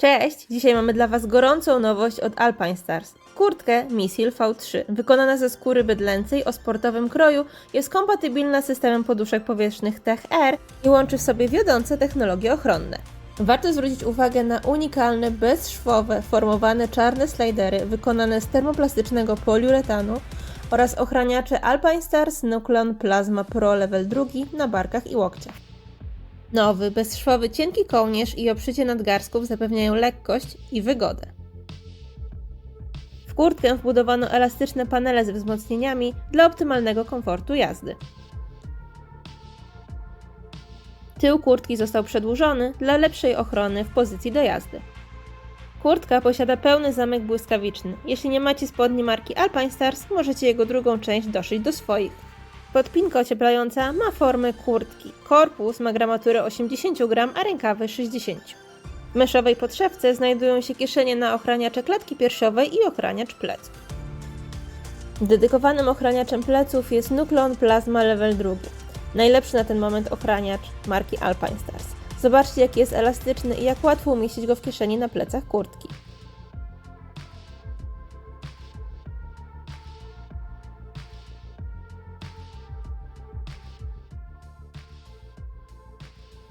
Cześć! Dzisiaj mamy dla Was gorącą nowość od Alpine Stars. Kurtkę Missil V3, wykonana ze skóry bydlęcej o sportowym kroju, jest kompatybilna z systemem poduszek powietrznych Tech i łączy w sobie wiodące technologie ochronne. Warto zwrócić uwagę na unikalne, bezszwowe, formowane czarne slidery wykonane z termoplastycznego poliuretanu oraz ochraniacze Alpine Stars Nucleon Plasma Pro Level 2 na barkach i łokciach. Nowy, bezszwowy, cienki kołnierz i obszycie nadgarstków zapewniają lekkość i wygodę. W kurtkę wbudowano elastyczne panele z wzmocnieniami dla optymalnego komfortu jazdy. Tył kurtki został przedłużony dla lepszej ochrony w pozycji do jazdy. Kurtka posiada pełny zamek błyskawiczny. Jeśli nie macie spodni marki Alpine Stars, możecie jego drugą część doszyć do swoich. Podpinka ocieplająca ma formę kurtki. Korpus ma gramaturę 80 gram, a rękawy 60. W myszowej podszewce znajdują się kieszenie na ochraniacze klatki piersiowej i ochraniacz pleców. Dedykowanym ochraniaczem pleców jest Nucleon Plasma Level 2. Najlepszy na ten moment ochraniacz marki Alpine Stars. Zobaczcie jaki jest elastyczny i jak łatwo umieścić go w kieszeni na plecach kurtki.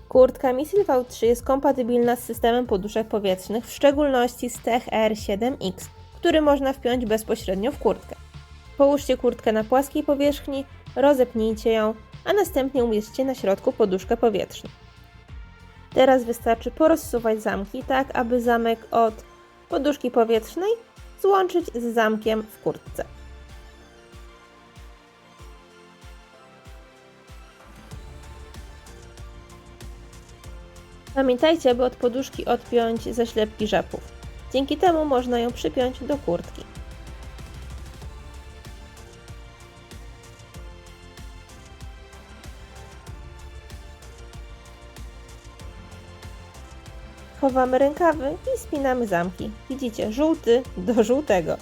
Kurtka Missil V3 jest kompatybilna z systemem poduszek powietrznych, w szczególności z Tech Air 7X, który można wpiąć bezpośrednio w kurtkę. Połóżcie kurtkę na płaskiej powierzchni, rozepnijcie ją, a następnie umieśćcie na środku poduszkę powietrzną. Teraz wystarczy porozsuwać zamki tak, aby zamek od poduszki powietrznej złączyć z zamkiem w kurtce. Pamiętajcie, aby od poduszki odpiąć zaślepki żapów. Dzięki temu można ją przypiąć do kurtki. Chowamy rękawy i spinamy zamki. Widzicie, żółty do żółtego.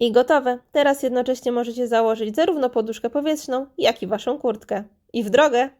I gotowe. Teraz jednocześnie możecie założyć zarówno poduszkę powietrzną, jak i waszą kurtkę. I w drogę!